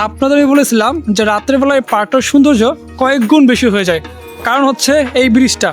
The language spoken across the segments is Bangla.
আপনাদের আমি বলেছিলাম যে রাত্রেবেলা এই পার্কটার সৌন্দর্য কয়েক গুণ বেশি হয়ে যায়। কারণ হচ্ছে এই ব্রিজটা।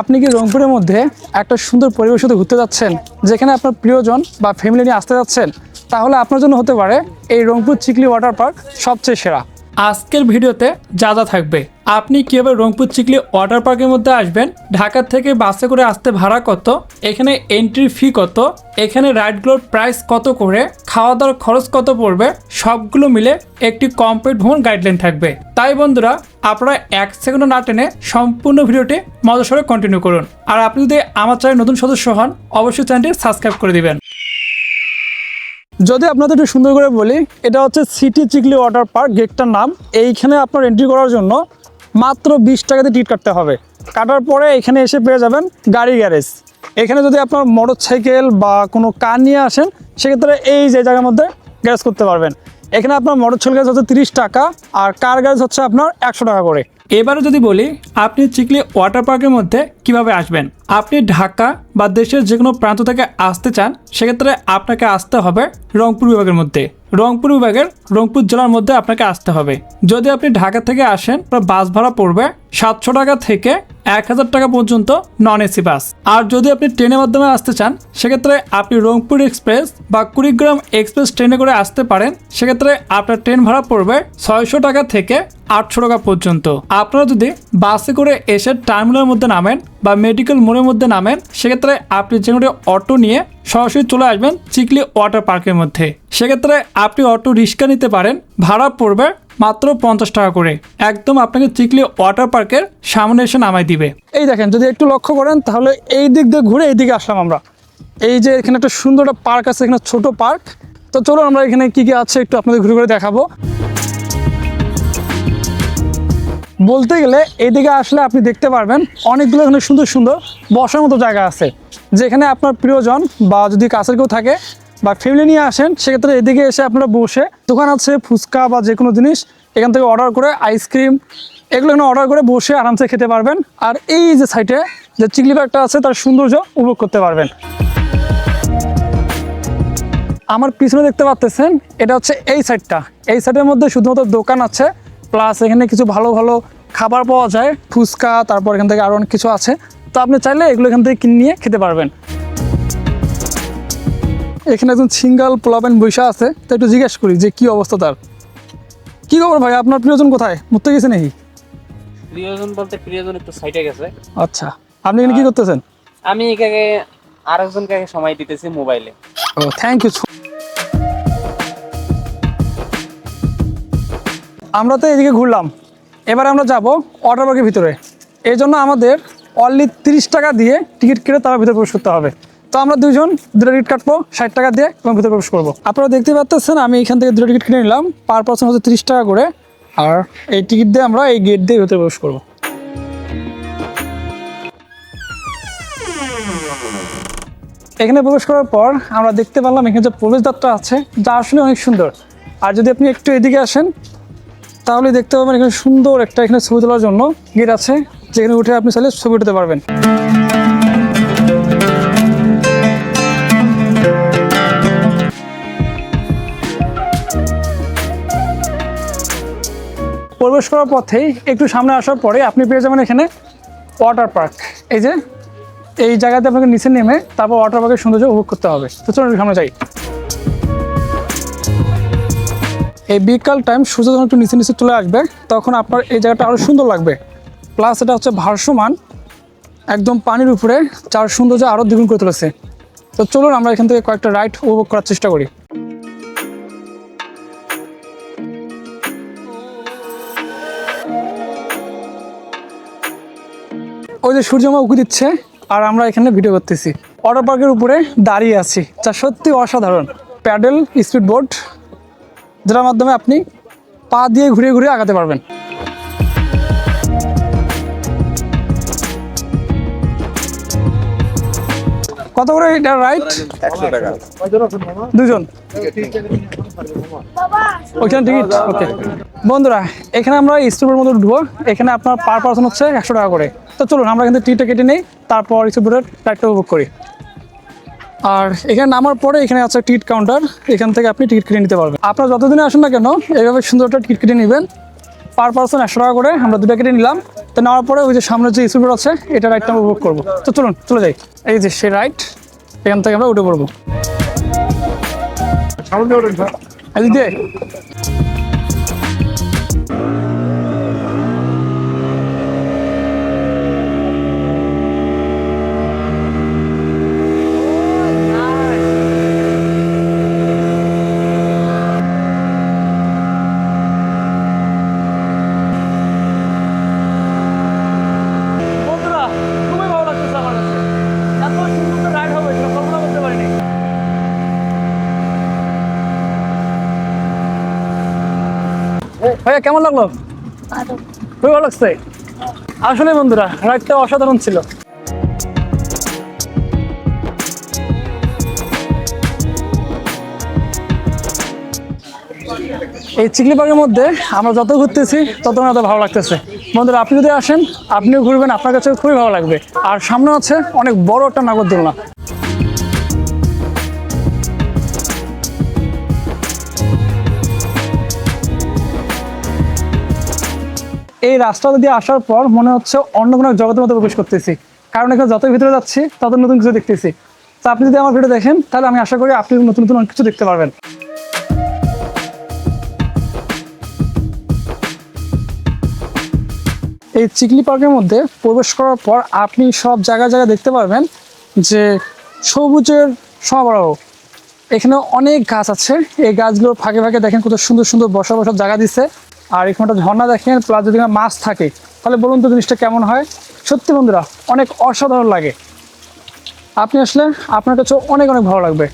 আপনি কি রংপুরের মধ্যে একটা সুন্দর পরিবেশ সাথে ঘুরতে যাচ্ছেন, যেখানে আপনার প্রিয়জন বা ফ্যামিলি নিয়ে আসতে যাচ্ছেন? তাহলে আপনার জন্য হতে পারে এই রংপুর চিকলি ওয়াটার পার্ক সবচেয়ে সেরা। আজকের ভিডিওতে যা যা থাকবে আপনি কীভাবে রংপুর চিকলি ওয়াটার পার্কের মধ্যে আসবেন? ঢাকা থেকে বাসে করে আসতে ভাড়া কত? এখানে এন্ট্রি ফি কত? এখানে রাইডগুলোর প্রাইস কত করে? খাওয়া দাওয়ার খরচ কত পড়বে? সবগুলো মিলে একটি কমপ্লিট ভ্রমণ গাইডলাইন থাকবে। তাই বন্ধুরা, আপনারা এক সেকেন্ড না টেনে সম্পূর্ণ ভিডিওটি মজার সঙ্গে কন্টিনিউ করুন। আর আপনি যদি আমার চ্যানেল নতুন সদস্য হন, অবশ্যই চ্যানেলটি সাবস্ক্রাইব করে দিবেন। যদি আপনাদের একটু সুন্দর করে বলি, এটা হচ্ছে সিটি চিকলি ওয়াটার পার্ক গেটটার নাম। এইখানে আপনার এন্ট্রি করার জন্য মাত্র বিশ টাকাতে টিকিট কাটতে হবে। কাটার পরে এখানে এসে পেয়ে যাবেন গাড়ি গ্যারেজ। এখানে যদি আপনার মোটর সাইকেল বা কোনো কার নিয়ে আসেন, সেক্ষেত্রে এই যে জায়গার মধ্যে গ্যারেজ করতে পারবেন। এখানে আপনার মোটর সাইকেল গ্যারেজ হচ্ছে তিরিশ টাকা আর কার গ্যারেজ হচ্ছে আপনার একশো টাকা করে। এবারে যদি বলি, আপনি চিকলি ওয়াটার পার্কের মধ্যে কীভাবে আসবেন? আপনি ঢাকা বা দেশের যে কোনো প্রান্ত থেকে আসতে চান, সেক্ষেত্রে আপনাকে আসতে হবে রংপুর বিভাগের মধ্যে। রংপুর বিভাগের রংপুর জেলার মধ্যে আপনাকে আসতে হবে। যদি আপনি ঢাকা থেকে আসেন বাস ভাড়া পড়বে সাতশো টাকা থেকে এক হাজার টাকা পর্যন্ত নন এসি বাস আর যদি আপনি ট্রেনের মাধ্যমে আসতে চান, সেক্ষেত্রে আপনি রংপুর এক্সপ্রেস বা কুড়িগ্রাম এক্সপ্রেস ট্রেনে করে আসতে পারেন। সেক্ষেত্রে আপনার ট্রেন ভাড়া পড়বে ছয়শো টাকা থেকে আটশো টাকা পর্যন্ত। আপনারা যদি বাসে করে এসে টার্মিনালের মধ্যে নামেন বা মেডিকেল মোড়ের মধ্যে নামেন, সেক্ষেত্রে আপনি যে কোনো অটো নিয়ে সরাসরি চলে আসবেন চিকলি ওয়াটার পার্কের মধ্যে। সেক্ষেত্রে আপনি অটো রিক্সা নিতে পারেন, ভাড়া পড়বে মাত্র পঞ্চাশ টাকা করে। একদম আপনাকে চিকলি ওয়াটার পার্কের সামনে এসে নামাই দিবে। এই দেখেন, যদি একটু লক্ষ্য করেন, তাহলে এই দিক দিয়ে ঘুরে এই দিকে আসলাম আমরা। এই যে এখানে একটা সুন্দর একটা পার্ক আছে, এখানে ছোট পার্ক। তো চলুন আমরা এখানে কি কি আছে একটু আপনাদের ঘুরে ঘুরে দেখাবো। বলতে গেলে এদিকে আসলে আপনি দেখতে পারবেন অনেকগুলো এখানে সুন্দর সুন্দর বসার মতো জায়গা আছে। যেখানে আপনার প্রিয়জন বা যদি কাছের কেউ থাকে বা ফ্যামিলি নিয়ে আসেন, সেক্ষেত্রে এদিকে এসে আপনারা বসে দোকান আছে, ফুচকা বা যে কোনো জিনিস, এখান থেকে অর্ডার করে আইসক্রিম এগুলো এখানে অর্ডার করে বসে আরামসে খেতে পারবেন। আর এই যে সাইডে যে চিকলি পার্কটা আছে, তার সৌন্দর্য উপভোগ করতে পারবেন। আমার পিছনে দেখতে পাচ্ছেন এটা হচ্ছে এই সাইডটা এই সাইডের মধ্যে শুধুমাত্র দোকান আছে প্লাস এখানে কিছু ভালো ভালো খাবার পাওয়া যায়, ফুচকা, তারপর এখান থেকে আরও অনেক কিছু আছে। তো আপনি চাইলে এগুলো এখান থেকে কিনে নিয়ে খেতে পারবেন। এখানে একজন সিঙ্গাল পোলাবেন বৈশা আছে তো একটু জিজ্ঞেস করি যে কি অবস্থা তার? কি খবর ভাই? আপনার প্রিয়জন কোথায়? মরতে গেছে নাকি? প্রিয়জন বলতে প্রিয়জন একটু সাইডে গেছে। আচ্ছা আপনি এখানে কি করতেছেন? আমি এখানে আরেকজনকে সময় দিতেছি মোবাইলে। ও থ্যাংক ইউ আমরা তো এদিকে ঘুরলাম। এবার আমরা যাব ওয়াটার পার্কের ভিতরে। এই জন্য আমাদের অনলি তিরিশ টাকা দিয়ে টিকিট কেটে তার ভিতরে প্রবেশ করতে হবে। তো আমরা দুজন দুটো টিকিট কাটবো, ষাট টাকা দিয়ে এবং ভিতরে প্রবেশ করব। আপনারা দেখতে পাচ্ছেন আমি এখান থেকে দুটো টিকিট কিনে নিলাম, পার পার্সন হচ্ছে তিরিশ টাকা করে, আর এই টিকিট দিয়ে আমরা এই গেট দিয়ে ভিতরে প্রবেশ করব। এখানে প্রবেশ করার পর আমরা দেখতে পারলাম এখানে যে প্রবেশ প্রবেশদ্বারটা আছে, যা আসলে অনেক সুন্দর। আর যদি আপনি একটু এদিকে আসেন, তাহলে দেখতে পাবেন এখানে সুন্দর একটা এখানে ছবি তোলার জন্য গেট আছে, যেখানে উঠে আপনি চাইলে ছবি উঠতে পারবেন। প্রবেশ করার পথেই একটু সামনে আসার পরে আপনি পেয়ে যাবেন এখানে ওয়াটার পার্ক। এই যে, এই জায়গাতে আপনাকে নিচে নেমে তারপর ওয়াটার পার্কের সৌন্দর্য উপভোগ করতে হবে। তো চলুন সামনে যাই। এই বিকাল টাইম সূর্য যখন একটু নিচে নিচে চলে আসবে, তখন আপনার এই জায়গাটা আরও সুন্দর লাগবে। প্লাস এটা হচ্ছে ভারসমান, একদম পানির উপরে চার সৌন্দর্য আরও দ্বিগুণ করে তুলেছে। তো চলুন আমরা এখান থেকে কয়েকটা রাইড উপভোগ করার চেষ্টা করি। ওই যে সূর্যমা উঁকি দিচ্ছে, আর আমরা এখানে ভিডিও করতেছি। ওয়াটার পার্কের উপরে দাঁড়িয়ে আছি, যা সত্যি অসাধারণ। প্যাডেল স্পিড বোট যেটার মাধ্যমে আপনি পা দিয়ে ঘুরে ঘুরে আগাতে পারবেন। কত করে এটা রাইট একশো টাকা। দুজন। ওইখানে টিকিট ওকে বন্ধুরা এখানে আমরা স্টুপের মধ্যে ঢুকবো। এখানে আপনার পার পার্সন হচ্ছে একশো টাকা করে। তো চলুন আমরা কিন্তু টিটা কেটে নিই। তারপর ইসুপুরের রাইডটা উপভোগ করি। আর এখানে নামার পরে এখানে আছে টিকিট কাউন্টার এখান থেকে আপনি টিকিট কেটে নিতে পারবেন। আপনারা যতদিনে আসেন না কেন এইভাবে সুন্দর একটা টিকিট কেটে নেবেন। পার পার্সন একশো টাকা করে আমরা দুটো কেটে নিলাম। তো নেওয়ার পরে ওই যে সামনে যে স্কুল আছে এটা রাইডটা আমরা উপভোগ করব। তো চলুন চলে যাই। এই যে সে রাইড এখান থেকে আমরা উঠে পড়ব এই দিদি বন্ধুরা খুবই ভালো লাগতেছে আমার কাছে এত সুন্দর রাইড হবে এটা কল্পনা করতে পারিনি ভাইয়া কেমন লাগল? খুবই ভালো লাগছে। আসলে বন্ধুরা রাইডটা অসাধারণ ছিল। এই চিকলি পার্কের মধ্যে আমরা যত ঘুরতেছি তত আমাদের ভালো লাগতেছে। বন্ধুরা আপনি যদি আসেন আপনিও ঘুরবেন আপনার কাছে খুবই ভালো লাগবে। আর সামনে আছে অনেক বড় একটা নাগরদোলনা। এই রাস্তাটা দিয়ে আসার পর মনে হচ্ছে অন্য কোনো জগতের মধ্যে প্রবেশ করতেছি। কারণ এখানে যতই ভিতরে যাচ্ছি তত নতুন কিছু দেখতেছি। তো আপনি যদি আমার ভিডিও দেখেন, তাহলে আমি আশা করি আপনি নতুন নতুন অনেক কিছু দেখতে পারবেন। এই চিকলি পার্কের মধ্যে প্রবেশ করার পর আপনি সব জায়গায় জায়গায় দেখতে পারবেন যে সবুজের সমারোহ। এখানে অনেক গাছ আছে। এই গাছগুলো ফাঁকে ফাঁকে দেখেন কত সুন্দর সুন্দর বসা বসার জায়গা দিচ্ছে আর এখানে একটা ঝর্ণা দেখেন প্লাস যদি মাছ থাকে, তাহলে বলুন তো জিনিসটা কেমন হয়? সত্যি বন্ধুরা, অনেক অসাধারণ লাগে। আপনি আসলে আপনার কাছে অনেক অনেক ভালো লাগবে।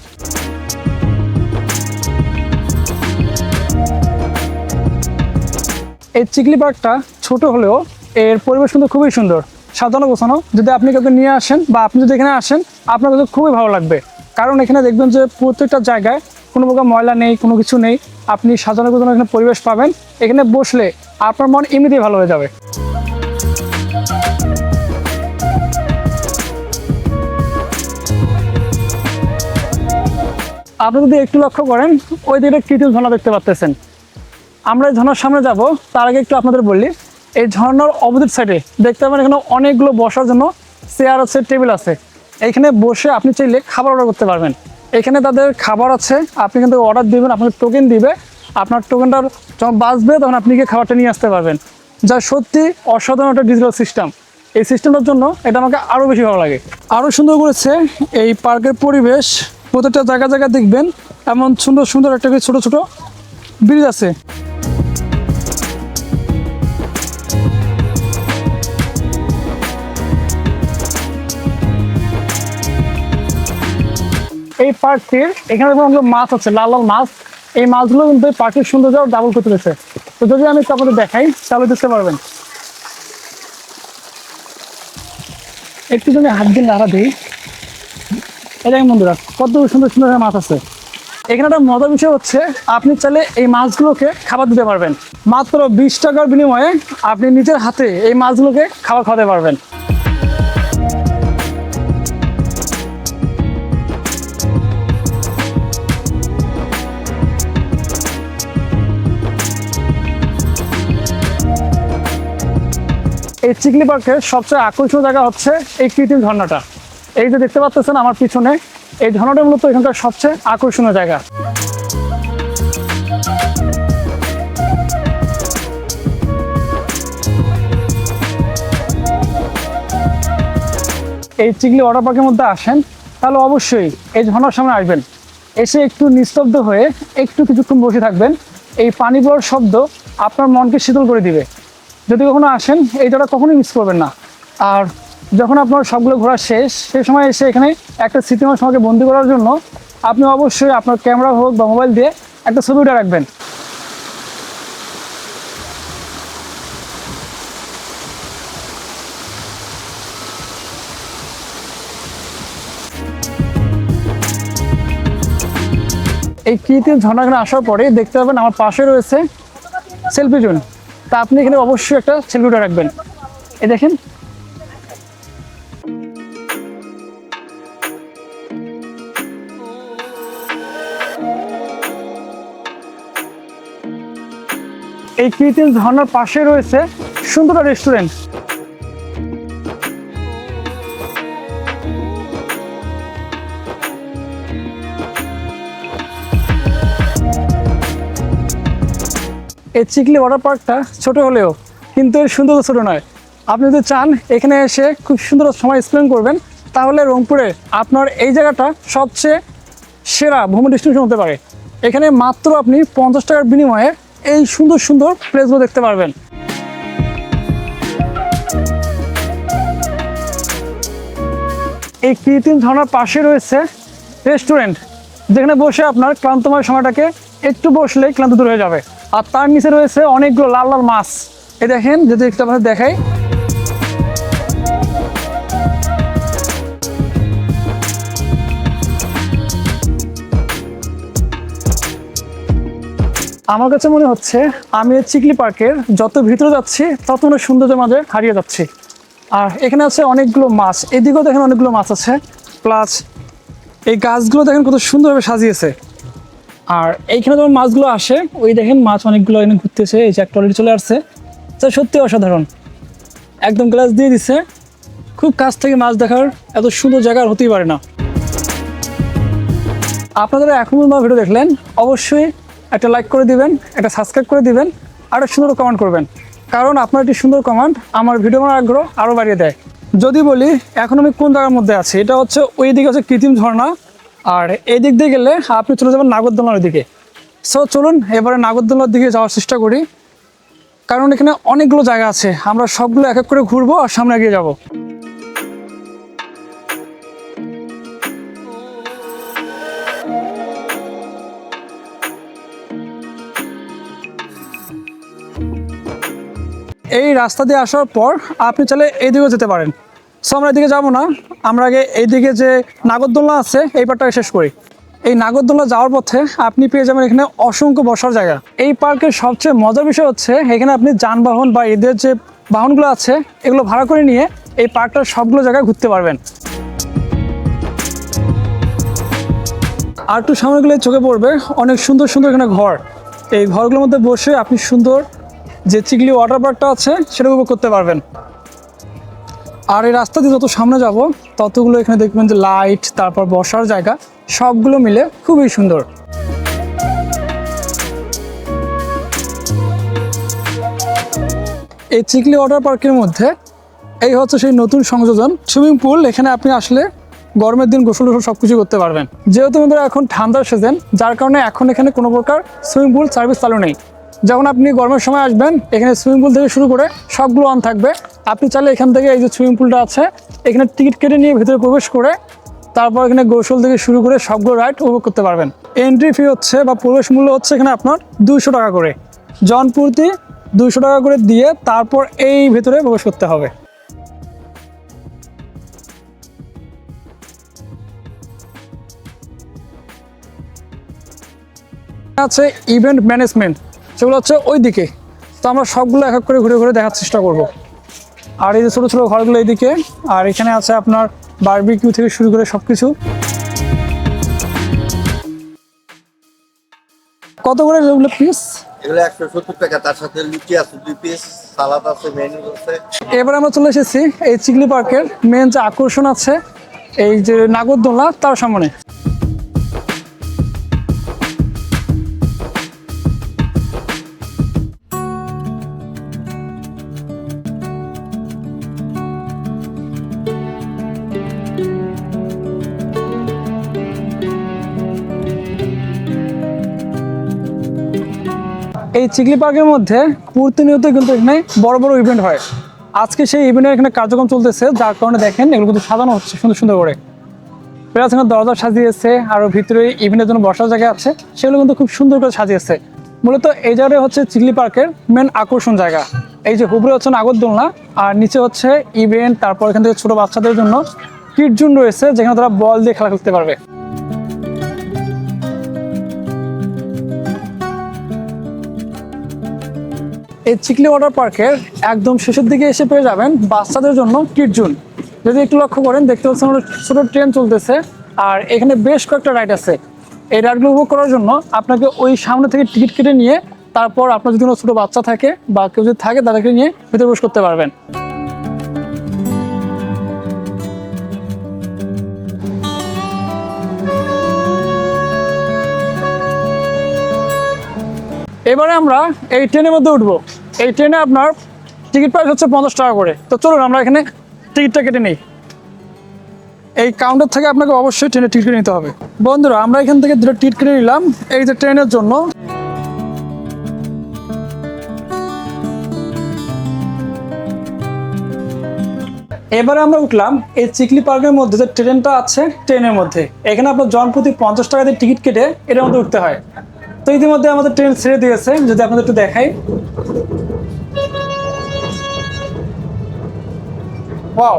এই চিকলি পার্কটা ছোট হলেও এর পরিবেশ কিন্তু খুবই সুন্দর। সাধারণ গোছানো। যদি আপনি কাউকে নিয়ে আসেন বা আপনি যদি এখানে আসেন, আপনার কাছে খুবই ভালো লাগবে। কারণ এখানে দেখবেন যে প্রত্যেকটা জায়গায় কোনো প্রকার ময়লা নেই, কোনো কিছু নেই, আপনি সাজানো গোছানো এখানে পরিবেশ পাবেন। এখানে বসলে আপনার মন এমনিতেই ভালো হয়ে যাবে। আপনি যদি একটু লক্ষ্য করেন, ওই দিকে কৃত্রিম ঝর্ণা দেখতে পাচ্তেছেন আমরা এই ঝর্ণার সামনে যাব, তার আগে একটু আপনাদের বলি, এই ঝর্ণার অপোজিট সাইডে দেখতে পাবেন এখানে অনেকগুলো বসার জন্য চেয়ার আছে, টেবিল আছে। এখানে বসে আপনি চাইলে খাবার অর্ডার করতে পারবেন। এখানে তাদের খাবার আছে, আপনি কিন্তু অর্ডার দিবেন, আপনাকে টোকেন দিবে। আপনার টোকেনটা যখন বাঁচবে, তখন আপনি গিয়ে খাবারটা নিয়ে আসতে পারবেন। যা সত্যি অসাধারণ একটা ডিজিটাল সিস্টেম এই সিস্টেমটার জন্য এটা আমাকে আরও বেশি ভালো লাগে। আরও সুন্দর করেছে এই পার্কের পরিবেশ। প্রত্যেকটা জায়গা জায়গায় দেখবেন। এমন সুন্দর সুন্দর একটা ছোট ছোট ব্রিজ আছে। এই পার্কটির এখানে দেখুন মাছ আছে লাল লাল মাছ। এই মাছগুলো কিন্তু এই পার্কের সৌন্দর্য ডাবল করতে পেরেছে তো যদি আমি আপনাদের দেখাই, তাহলে দেখতে পারবেন। একটু যদি হাত দিন লাড়া দিই এটা বন্ধুরা, কত সুন্দর সুন্দর মাছ আছে। এখানে একটা মজার বিষয় হচ্ছে, আপনি চাইলে এই মাছগুলোকে খাবার দিতে পারবেন। মাত্র বিশ টাকার বিনিময়ে আপনি নিজের হাতে এই মাছগুলোকে খাবার খাওয়াতে পারবেন। এই চিকলি পার্কের সবচেয়ে আকর্ষণীয় জায়গা হচ্ছে এই কৃত্রিম ঝর্ণাটা। এই যে দেখতে পাচ্ছেন আমার পিছনে, এই ঝর্ণাটা মূলত এখানকার সবচেয়ে আকর্ষণীয় জায়গা। এই চিকলি ওয়াটার পার্কের মধ্যে আসেন, তাহলে অবশ্যই এই ঝর্ণার সামনে আসবেন। এসে একটু নিস্তব্ধ হয়ে একটু কিছুক্ষণ বসে থাকবেন। এই পানি পড়ার শব্দ আপনার মনকে শীতল করে দিবে। যদি কখনো আসেন, এই জায়গাটা কখনোই মিস করবেন না। আর যখন আপনার সবগুলো ঘোরা শেষ সেই সময় এসে এখানে একটা স্মৃতিময় সময়কে বন্দি করার জন্য আপনি অবশ্যই আপনার ক্যামেরা হোক বা মোবাইল দিয়ে একটা ছবি উঠে রাখবেন। এই কৃত্রিম ঝর্ণাখানে আসার পরে দেখতে পাবেন আমার পাশে রয়েছে সেলফি জোন তা আপনি এখানে অবশ্যই একটা সেলফিটা রাখবেন। এ দেখেন। এই কৃত্রিম ঝর্ণার পাশে রয়েছে সুন্দর রেস্টুরেন্ট। এই চিকলি ওয়াটার পার্কটা ছোট হলেও কিন্তু এর সুন্দর ছোটো নয়। আপনি যদি চান এখানে এসে খুব সুন্দর সময় স্পেন্ড করবেন, তাহলে রংপুরে আপনার এই জায়গাটা সবচেয়ে সেরা ভ্রমণ ডেস্টিনেশন হতে পারে। এখানে মাত্র আপনি পঞ্চাশ টাকার বিনিময়ে এই সুন্দর সুন্দর প্লেসগুলো দেখতে পারবেন। এই কৃত্রিম ঝর্ণার পাশে রয়েছে রেস্টুরেন্ট যেখানে বসে আপনার ক্লান্তময় সময়টাকে একটু বসলে ক্লান্ত দূর হয়ে যাবে। আর তার নিচে রয়েছে অনেকগুলো লাল লাল মাছ। এই দেখেন, যদি একটু আপনাদের দেখাই। আমার কাছে মনে হচ্ছে আমি চিকলি পার্কের যত ভিতরে যাচ্ছি, তত অনেক সৌন্দর্যের মাঝে হারিয়ে যাচ্ছি। আর এখানে আছে অনেকগুলো মাছ। এদিকেও দেখেন অনেকগুলো মাছ আছে। প্লাস এই গাছগুলো দেখেন কত সুন্দরভাবে সাজিয়েছে। আর এইখানে যখন মাছগুলো আসে। ওই দেখেন মাছ অনেকগুলো এখানে ঘুরতেছে, এই যে একটা অলরেডি চলে আসছে। তো সত্যি অসাধারণ। একদম গ্লাস দিয়ে দিছে। খুব কাছ থেকে মাছ দেখার এত সুন্দর জায়গা আর হতেই পারে না। আপনারা এখন আমার ভিডিও দেখলেন, অবশ্যই একটা লাইক করে দিবেন, একটা সাবস্ক্রাইব করে দিবেন, আর সুন্দর কমেন্ট করবেন। কারণ আপনার একটি সুন্দর কমেন্ট আমার ভিডিও বানার আগ্রহ আরও বাড়িয়ে দেয়। যদি বলি, এখন আমি কোন জায়গার মধ্যে আছি, এটা হচ্ছে ওই দিকে হচ্ছে কৃত্রিম ঝর্ণা। আর এই দিক দিয়ে গেলে আপনি চলে যাবেন নাগরদোলার দিকে। সো চলুন এবারে নাগরদোলার দিকে যাওয়ার চেষ্টা করি। কারণ এখানে অনেকগুলো জায়গা আছে। আমরা সবগুলো এক এক করে ঘুরবো আর সামনে এগিয়ে যাব। এই রাস্তা দিয়ে আসার পর আপনি চাইলে এইদিকেও যেতে পারেন। সো আমরা এদিকে যাব না। আমরা আগে এইদিকে যে নাগরদোলনা আছে, এই পার্টটাকে শেষ করি। এই নাগরদোলনা যাওয়ার পথে আপনি পেয়ে যাবেন এখানে অসংখ্য বসার জায়গা। এই পার্কের সবচেয়ে মজার বিষয় হচ্ছে, এখানে আপনি যানবাহন বা এদের যে বাহনগুলো আছে, এগুলো ভাড়া করে নিয়ে এই পার্কটার সবগুলো জায়গায় ঘুরতে পারবেন। আর একটু সামনে গেলে চোখে পড়বে, অনেক সুন্দর সুন্দর এখানে ঘর। এই ঘরগুলোর মধ্যে বসে আপনি সুন্দর যে চিকলি ওয়াটার পার্কটা আছে, সেটা উপভোগ করতে পারবেন। আর এই রাস্তা দিয়ে যত সামনে যাব, ততগুলো এখানে দেখবেন যে লাইট তারপর বসার জায়গা, সবগুলো মিলে খুবই সুন্দর। এই চিকলি ওয়াটার পার্কের মধ্যে, এই হচ্ছে সেই নতুন সংযোজন, সুইমিং পুল, এখানে আপনি আসলে গরমের দিন গোসল টোসল সব কিছু করতে পারবেন। যেহেতু আমাদের এখন ঠান্ডার সিজন যার কারণে এখন এখানে কোনো প্রকার সুইমিং পুল সার্ভিস চালু নেই। যখন আপনি গরমের সময় আসবেন, এখানে সুইমিং পুল থেকে শুরু করে সবগুলো অন থাকবে। আপনি চাইলে এখান থেকে এই যে সুইমিং পুলটা আছে, এখানে টিকিট কেটে নিয়ে ভিতরে প্রবেশ করে তারপর এখানে গোসল থেকে শুরু করে সবগুলো রাইড উপভোগ করতে পারবেন। এন্ট্রি ফি হচ্ছে বা প্রবেশ মূল্য হচ্ছে এখানে আপনার দুইশো টাকা করে। জন প্রতি দুইশো টাকা করে দিয়ে তারপর এই ভেতরে প্রবেশ করতে হবে। আছে ইভেন্ট ম্যানেজমেন্ট সেগুলো হচ্ছে ওই দিকে তো আমরা সবগুলো এক এক করে ঘুরে ঘুরে দেখার চেষ্টা করব। আর এই যে ছোটো ছোটো ঘরগুলো এইদিকে আর এখানে আছে আপনার বারবিকিউ থেকে শুরু করে সব কিছু কত করে এগুলো পিস এগুলো একশো সত্তর টাকা তার সাথে লুচি আছে দুই পিস সালাদ আছে মেনু আছে। এবার আমরা চলে এসেছি এই চিকলি পার্কের মেন যে আকর্ষণ আছে এই যে নাগরদোলা তার সামনে। এই চিকলি পার্কের মধ্যে প্রতিনিয়ত কিন্তু এখানে বড় বড় ইভেন্ট হয়। আজকে সেই ইভেন্টের এখানে কার্যক্রম চলতেছে, যার কারণে দেখেন এগুলো কিন্তু সাজানো হচ্ছে সুন্দর সুন্দর করে। প্লাস এখানে দরজা সাজিয়েছে, আর ভিতরে ইভেন্টের জন্য বসার জায়গা আছে, সেগুলো কিন্তু খুব সুন্দর করে সাজিয়েছে। মূলত এই জায়গাটা হচ্ছে চিকলি পার্কের মেন আকর্ষণ জায়গা। এই যে হুবরে হচ্ছে নাগরদোলনা, আর নিচে হচ্ছে ইভেন্ট তারপর এখান থেকে ছোট বাচ্চাদের জন্য কিট জুন রয়েছে, যেখানে তারা বল দিয়ে খেলা খেলতে পারবে। এই চিকলি ওয়াটার পার্কের একদম শেষের দিকে এসে পেয়ে যাবেন বাচ্চাদের জন্য কিটজুন যদি একটু লক্ষ্য করেন, দেখতে পাচ্ছেন ছোট ট্রেন চলতেছে। আর এখানে বেশ কয়েকটা রাইড আছে। এই রাইডগুলো উপভোগ করার জন্য আপনাকে ওই সামনে থেকে টিকিট কেটে নিয়ে তারপর আপনার যদি কোনো ছোটো বাচ্চা থাকে বা কেউ যদি থাকে, তাদেরকে নিয়ে ভিতরে প্রবেশ করতে পারবেন। এবারে আমরা এই ট্রেনের মধ্যে উঠবো। এই ট্রেনে আপনার টিকিট প্রাইস হচ্ছে পঞ্চাশ টাকা করে। তো চলুন, আমরা এখানে টিকিটটা কেটে নিই। এই কাউন্টার থেকে আপনাকে অবশ্যই ট্রেনের টিকিট কেটে নিতে হবে। বন্ধুরা, আমরা এখান থেকে দুটো টিকিট কেটে নিলাম। এই যে ট্রেনের জন্য। এবারে আমরা উঠলাম এই চিকলি পার্কের মধ্যে যে ট্রেনটা আছে, ট্রেনের মধ্যে। এখানে আপনার জনপ্রতি পঞ্চাশ টাকা দিয়ে টিকিট কেটে এটার মধ্যে উঠতে হয়। তো ইতিমধ্যে আমাদের ট্রেন ছেড়ে দিয়েছে। যদি আপনাদের একটু দেখাই। ওয়াও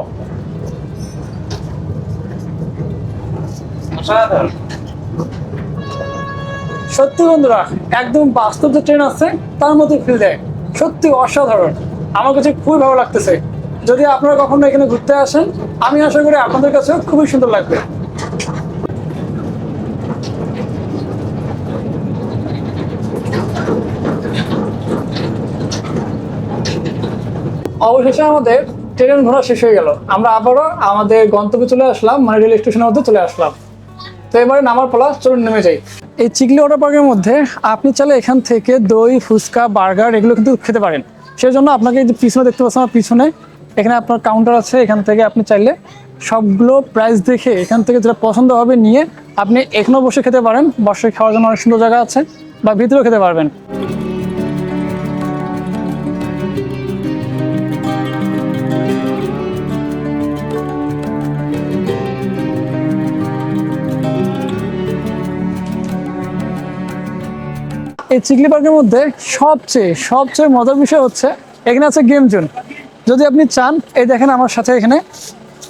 সত্যি বন্ধুরা একদম বাস্তব যে ট্রেন আছে তার মধ্যে ফিল দেয়। সত্যি অসাধারণ। আমার কাছে খুবই ভালো লাগতেছে। যদি আপনারা কখনো এখানে ঘুরতে আসেন আমি আশা করি আপনাদের কাছেও খুবই সুন্দর লাগবে। অবশেষে আমাদের ট্রেন ঘোরা শেষ হয়ে গেল। আমরা আবারও আমাদের গন্তব্যে চলে আসলাম মানে রেল স্টেশনের মধ্যে চলে আসলাম। তো এবারে নামার পালা, চলুন নেমে যাই। এই চিকলি ওয়াটার পার্কের মধ্যে আপনি চাইলে এখান থেকে দই, ফুচকা, বার্গার এগুলো কিন্তু খেতে পারেন। সেই জন্য আপনাকে যে পিছনে দেখতে পাচ্ছেন আমার পিছনে, এখানে আপনার কাউন্টার আছে, এখান থেকে আপনি চাইলে সবগুলো প্রাইস দেখে এখান থেকে যেটা পছন্দ হবে নিয়ে আপনি এখানেও বসে খেতে পারেন। বসে খাওয়ার জন্য অনেক সুন্দর জায়গা আছে, বা ভিতরেও খেতে পারবেন। এই চিকলি পার্কের মধ্যে সবচেয়ে সবচেয়ে মজার বিষয় হচ্ছে, এখানে আছে গেম জোন যদি আপনি চান, এই দেখেন আমার সাথে এখানে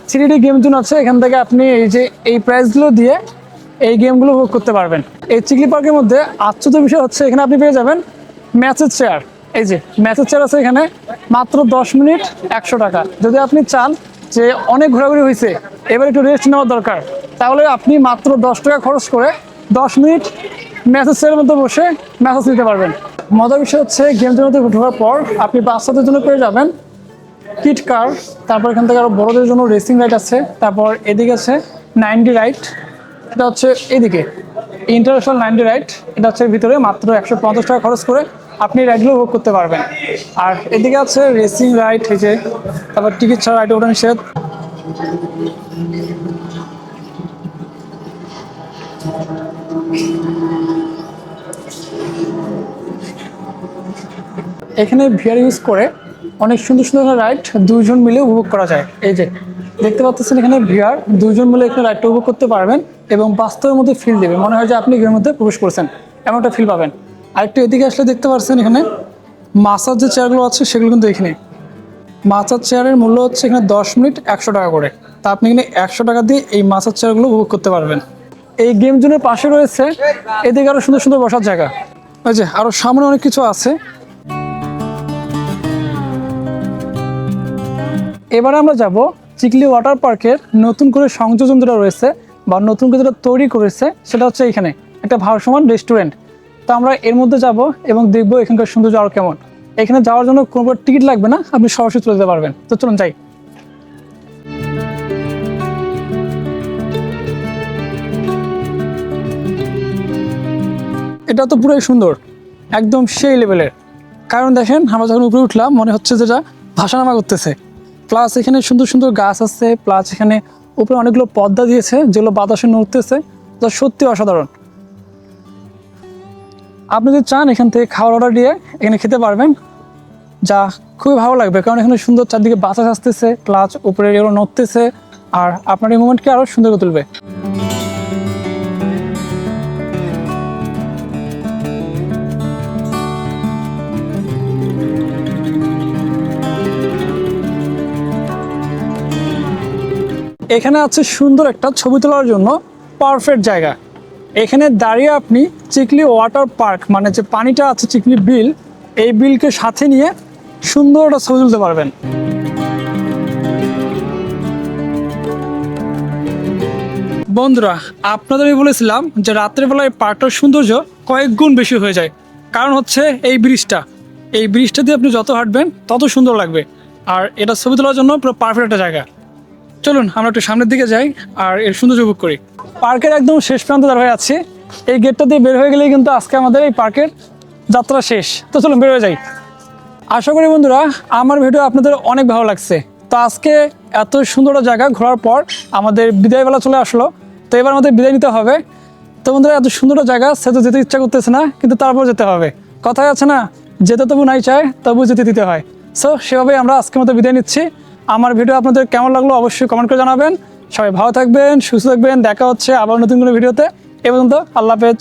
থ্রি গেম জোন আছে, এখান থেকে আপনি এই যে, এই প্রাইজগুলো দিয়ে এই গেমগুলো উপভোগ করতে পারবেন। এই চিকলি পার্কের মধ্যে আশ্চর্য বিষয় হচ্ছে, এখানে আপনি পেয়ে যাবেন ম্যাচের চেয়ার এই যে ম্যাচের চেয়ার আছে এখানে মাত্র দশ মিনিট একশো টাকা। যদি আপনি চান যে অনেক ঘোরাঘুরি হয়েছে, এবার একটু রেস্ট নেওয়ার দরকার, তাহলে আপনি মাত্র দশ টাকা খরচ করে দশ মিনিট ম্যাসেজের মধ্যে বসে ম্যাসেজ নিতে পারবেন। মজার বিষয় হচ্ছে গেমটির মধ্যে ঢোকার পর আপনি বাচ্চাদের জন্য পেয়ে যাবেন কিট কার তারপর এখান থেকে আরও বড়দের জন্য রেসিং রাইড আছে, তারপর এদিকে আছে নাইনটি রাইড এটা হচ্ছে এদিকে। ইন্টারন্যাশনাল নাইনটি রাইড এটা হচ্ছে ভিতরে মাত্র একশো পঞ্চাশ টাকা খরচ করে আপনি রাইডগুলো উপভোগ করতে পারবেন। আর এদিকে আছে রেসিং রাইড যে, তারপর টিকিট ছাড়া রাইড ওঠা নিষেধ এখানে ভিআর ইউজ করে অনেক সুন্দর সুন্দর রাইড দুইজন মিলে উপভোগ করা যায়। এই যে, দেখতে পাচ্ছেন এখানে ভিআর, দুজন মিলে এখানে রাইডটা উপভোগ করতে পারবেন এবং বাস্তবের মধ্যে ফিল দেবে। মনে হয় যে আপনি গেমের মধ্যে প্রবেশ করছেন এমন একটা ফিল পাবেন। আর একটু এদিকে আসলে দেখতে পাচ্ছেন এখানে মাসার যে চেয়ারগুলো আছে, সেগুলো কিন্তু এখানে। মাসাজ চেয়ারের মূল্য হচ্ছে এখানে দশ মিনিট একশো টাকা করে। তা আপনি এখানে একশো টাকা দিয়ে এই মাসাজ চেয়ারগুলো উপভোগ করতে পারবেন। এই গেম জোনের পাশে রয়েছে, এদিকে আরও সুন্দর সুন্দর বসার জায়গা। ওই যে আরও সামনে অনেক কিছু আছে। এবারে আমরা যাব চিকলি ওয়াটার পার্কের নতুন করে সংযোজন যেটা রয়েছে বা নতুন করে যেটা তৈরি করেছে, সেটা হচ্ছে এখানে একটা ভারসমান রেস্টুরেন্ট তো আমরা এর মধ্যে যাব এবং দেখব এখানকার সৌন্দর্য আরও কেমন। এখানে যাওয়ার জন্য কোনো টিকিট লাগবে না, আপনি সরাসরি চলে যেতে পারবেন। তো চলুন, যাই। এটা তো পুরোই সুন্দর, একদম সেই লেভেলের কারণ দেখেন, আমরা যখন উপরে উঠলাম, মনে হচ্ছে যেটা ভাসানামা করতেছে। প্লাস এখানে সুন্দর সুন্দর গাছ আছে প্লাস এখানে উপরে অনেকগুলো পদ্মা দিয়েছে, যেগুলো বাতাসে নড়তেছে, যা সত্যি অসাধারণ। আপনি যদি চান এখান থেকে খাওয়ার অর্ডার দিয়ে এখানে খেতে পারবেন, যা খুবই ভালো লাগবে, কারণ এখানে সুন্দর চারদিকে বাতাস আসতেছে প্লাস উপরে এগুলো নড়তেছে, আর আপনার এই মুভমেন্টকে আরও সুন্দর করে তুলবে। এখানে আছে সুন্দর একটা ছবি তোলার জন্য পারফেক্ট জায়গা। এখানে দাঁড়িয়ে আপনি চিকলি ওয়াটার পার্ক মানে যে পানিটা আছে চিকলি বিল, এই বিলকে সাথে নিয়ে সুন্দর একটা ছবি তুলতে পারবেন। বন্ধুরা আপনাদের আমি বলেছিলাম যে রাত্রেবেলা এই পার্কটার সৌন্দর্য কয়েক গুণ বেশি হয়ে যায়। কারণ হচ্ছে এই ব্রিজটা। এই ব্রিজটা দিয়ে আপনি যত হাঁটবেন তত সুন্দর লাগবে। আর এটা ছবি তোলার জন্য পুরো পারফেক্ট একটা জায়গা। চলুন, আমরা একটু সামনের দিকে যাই আর এর সৌন্দর্য উপভোগ করি। পার্কের একদম শেষ প্রান্তে দাঁড় হয়ে আছি। এই গেটটা দিয়ে বের হয়ে গেলেই কিন্তু আজকে আমাদের এই পার্কের যাত্রা শেষ। তো চলুন, বের হয়ে যাই। আশা করি বন্ধুরা, আমার ভিডিও আপনাদের অনেক ভালো লাগছে। তো আজকে এত সুন্দর জায়গা ঘোরার পর আমাদের বিদায়বেলা চলে আসলো। তো এবার আমাদের বিদায় নিতে হবে। তো বন্ধুরা, এত সুন্দর জায়গা, সে তো যেতে ইচ্ছা করতেছে না, কিন্তু তারপর যেতে হবে। কথাই আছে না, যেতে তবু নাই চায়, তবু যেতে দিতে হয়। সো সেভাবেই আমরা আজকের মতো বিদায় নিচ্ছি। আমার ভিডিও আপনাদের কেমন লাগল অবশ্যই কমেন্ট করে জানাবেন। সবাই ভালো থাকবেন, সুস্থ থাকবেন, দেখা হচ্ছে আবার নতুন কোনো ভিডিওতে। এ পর্যন্ত আল্লাহ হাফেজ।